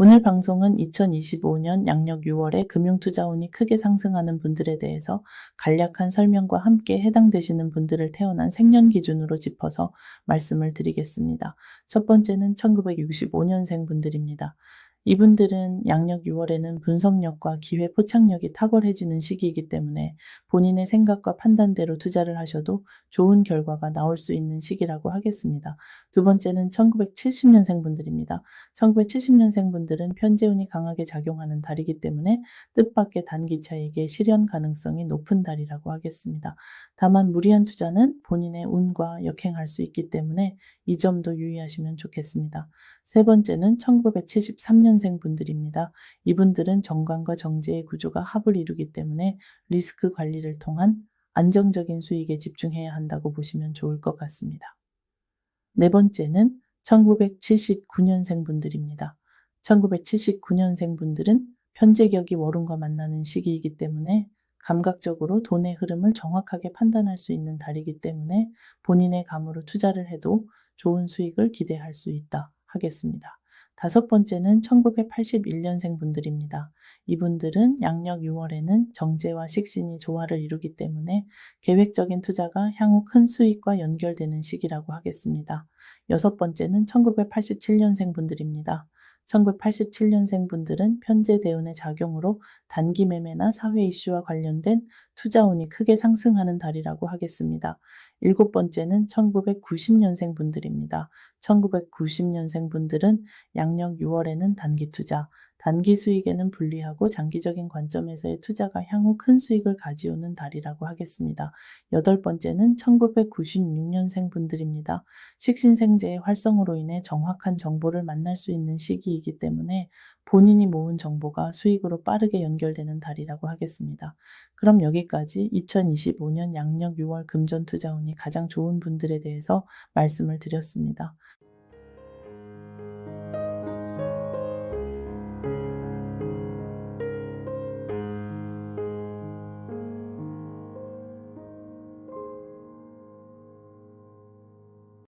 오늘 방송은 2025년 양력 6월에 금융투자운이 크게 상승하는 분들에 대해서 간략한 설명과 함께 해당되시는 분들을 태어난 생년 기준으로 짚어서 말씀을 드리겠습니다. 첫 번째는 1965년생 분들입니다. 이분들은 양력 6월에는 분석력과 기회 포착력이 탁월해지는 시기이기 때문에 본인의 생각과 판단대로 투자를 하셔도 좋은 결과가 나올 수 있는 시기라고 하겠습니다. 두 번째는 1970년생 분들입니다. 1970년생 분들은 편재운이 강하게 작용하는 달이기 때문에 뜻밖의 단기 차익의 실현 가능성이 높은 달이라고 하겠습니다. 다만 무리한 투자는 본인의 운과 역행할 수 있기 때문에 이 점도 유의하시면 좋겠습니다. 세 번째는 1973년 생 분들입니다. 이분들은 정관과 정제의 구조가 합을 이루기 때문에 리스크 관리를 통한 안정적인 수익에 집중해야 한다고 보시면 좋을 것 같습니다. 네 번째는 1979년생 분들입니다. 1979년생 분들은 편제격이 월운과 만나는 시기이기 때문에 감각적으로 돈의 흐름을 정확하게 판단할 수 있는 달이기 때문에 본인의 감으로 투자를 해도 좋은 수익을 기대할 수 있다 하겠습니다. 다섯 번째는 1981년생 분들입니다. 이분들은 양력 6월에는 정제와 식신이 조화를 이루기 때문에 계획적인 투자가 향후 큰 수익과 연결되는 시기라고 하겠습니다. 여섯 번째는 1987년생 분들입니다. 1987년생 분들은 편제 대운의 작용으로 단기 매매나 사회 이슈와 관련된 투자운이 크게 상승하는 달이라고 하겠습니다. 일곱 번째는 1990년생 분들입니다. 1990년생 분들은 양력 6월에는 단기 투자, 단기 수익에는 불리하고 장기적인 관점에서의 투자가 향후 큰 수익을 가져오는 달이라고 하겠습니다. 여덟 번째는 1996년생 분들입니다. 식신생제의 활성으로 인해 정확한 정보를 만날 수 있는 시기이기 때문에 본인이 모은 정보가 수익으로 빠르게 연결되는 달이라고 하겠습니다. 그럼 여기까지 2025년 양력 6월 금전 투자운이 가장 좋은 분들에 대해서 말씀을 드렸습니다.